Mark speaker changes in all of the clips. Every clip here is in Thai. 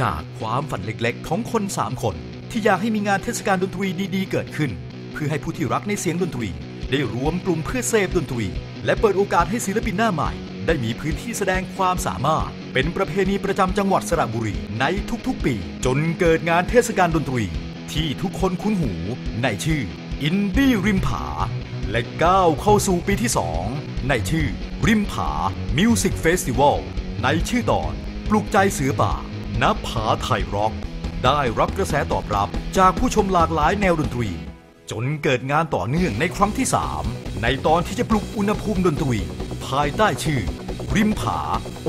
Speaker 1: จากความฝันเล็กๆ ของคน 3 คน ที่อยากให้มีงานเทศกาลดนตรีดีๆ เกิดขึ้น เพื่อให้ผู้ที่รักในเสียงดนตรี ได้รวมกลุ่มเพื่อเสพดนตรี และเปิดโอกาสให้ศิลปินหน้าใหม่ ได้มีพื้นที่แสดงความสามารถ เป็นประเพณีประจำจังหวัดสระบุรีในทุกๆ ปี จนเกิดงานเทศกาลดนตรี ที่ทุกคนคุ้นหู ในชื่ออินดี้ริมผา และก้าวเข้าสู่ปีที่ 2 ในชื่อ ริมผามิวสิกเฟสติวัลในชื่อตอน ปลุกใจเสือป่า ณผาไทยร็อก ได้รับกระแสตอบรับจากผู้ชมหลากหลายแนวดนตรี จนเกิดงานต่อเนื่องในครั้งที่ 3 ในตอนที่จะปลุกอุณหภูมิดนตรี ภายใต้ชื่อ ริมผา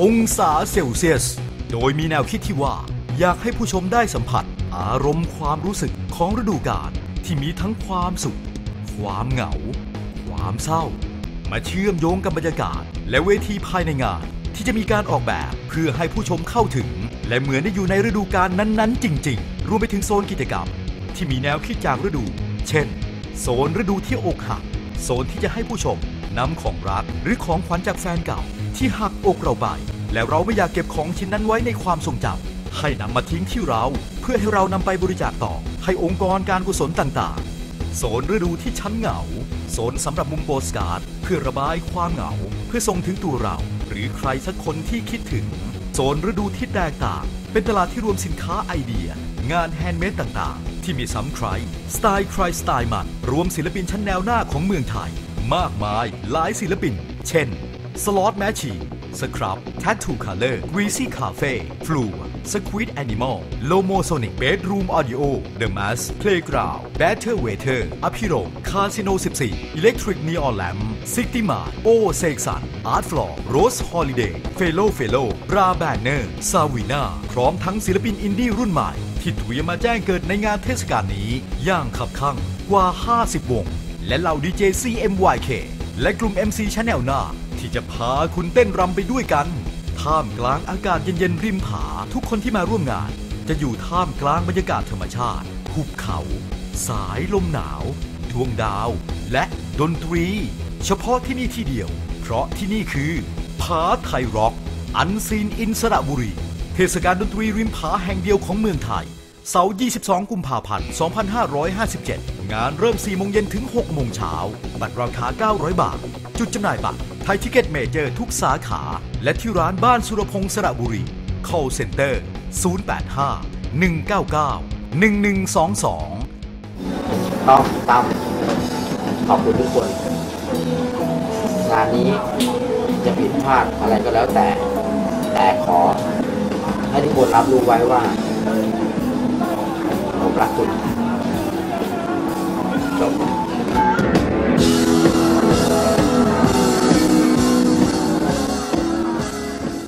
Speaker 1: องศาเซลเซียส โดยมีแนวคิดที่ว่า อยากให้ผู้ชมได้สัมผัส อารมณ์ความรู้สึกของฤดูกาลที่มีทั้งความสุข ความเหงา ความเศร้า มาเชื่อมโยงกับบรรยากาศ และเวทีภายในงาน ที่จะมีการออกแบบ เพื่อให้ผู้ชมเข้าถึง และเหมือนได้อยู่ในฤดูกาลนั้นๆ จริง ๆ รวมไปถึงโซนกิจกรรม ที่มีแนวคิดจากฤดู เช่น โซนฤดูที่อกหัก โซนที่จะให้ผู้ชมนำของรักหรือของขวัญจากแฟนเก่า ที่หักอกเราไป แล้วเราไม่อยากเก็บของชิ้นนั้นไว้ในความทรงจำให้นำมาทิ้งที่เรา เพื่อให้เรานำไปบริจาคต่อ ให้องค์กรการกุศลต่างๆ โซนฤดูที่ชั้นเหงา โซนสำหรับมุมโปสการ์ดเพื่อระบายความเหงา เพื่อส่งถึงตัวเรา หรือใครสักคนที่คิดถึง โซนฤดูที่แตกต่าง เป็นตลาดที่รวมสินค้าไอเดีย งานแฮนด์เมดต่างๆ ที่มีซ้ำใครสไตล์ใครสไตล์มันรวมศิลปินชั้นแนวหน้าของเมืองไทย มากมายหลายศิลปิน เช่น สล็อตแมชชี สครับแทททูคาเลอร์กรีซี่คาเฟ่ฟลูสควิดแอนิมอลโลโมโซนิกเบดรูมออดิโอเดอะมัสเพลย์กราวด์แบทเทอร์เวเทอร์อภิรมคาสิโน 14 อิเล็กทริกนีออนแลมซิกติมาโอเซกสันอาร์ตฟลอร์โรสฮอลิเดย์เฟโลเฟโลบราแบนเนอร์ซาวีนาพร้อมทั้งศิลปินอินดี้รุ่นใหม่ ที่ถุยมาแจ้งเกิดในงานเทศกาลนี้ ย่างขับข้งกว่า 50 วง และเหล่าดีเจ CMYK และกลุ่ม MC c h ช n แนลหน้า ที่จะพาคุณเต้นรำไปด้วยกัน ท่ามกลางอากาศเย็นๆริมผา ทุกคนที่มาร่วมงาน จะอยู่ท่ามกลางบรรยากาศธรรมชาติ หุบเขา สายลมหนาวดวงดาว และดนตรี เฉพาะที่นี่ที่เดียว เพราะที่นี่คือผาไทยร็อกอันซีนอินสระบุรี เทศกาลดนตรีริมผาแห่งเดียวของเมืองไทย เสาร์ 22 กุมภาพันธ์ 2557 งานเริ่ม 4 โมงเย็นถึง 6 โมงเช้า บัตรราคา 900 บาท จุดจำหน่ายบัตร ไทยทิเก็ตเมเจอร์ทุกสาขา และที่ร้านบ้านสุรพงษ์สระบุรี call center 085 199 1122
Speaker 2: ต้องตั้มขอบคุณทุกคน งานนี้จะผิดพลาดอะไรก็แล้วแต่ แต่ขอ ให้ทุกคนรับรู้ไว้ว่า ผมรักคุณ